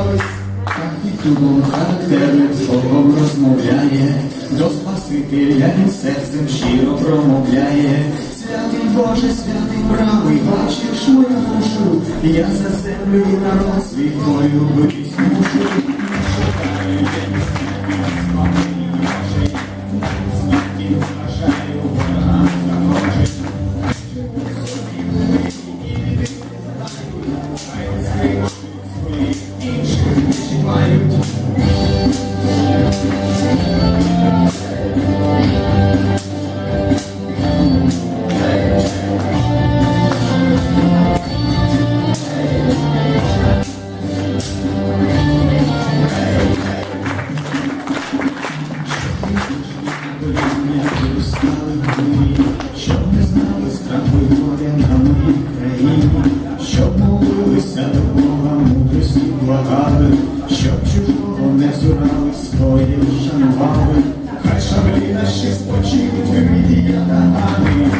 Ось капітулу характерним словом розмовляє, до Спасителя він серцем щиро промовляє. Святий Боже, святий правий, бачиш мою душу, я за землю і народ свій бою битись мушу. Шукаю я наші спочинуть в мріях, а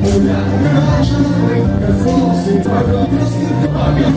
Муля, наша, мы, коснулся, пора, просто, пора,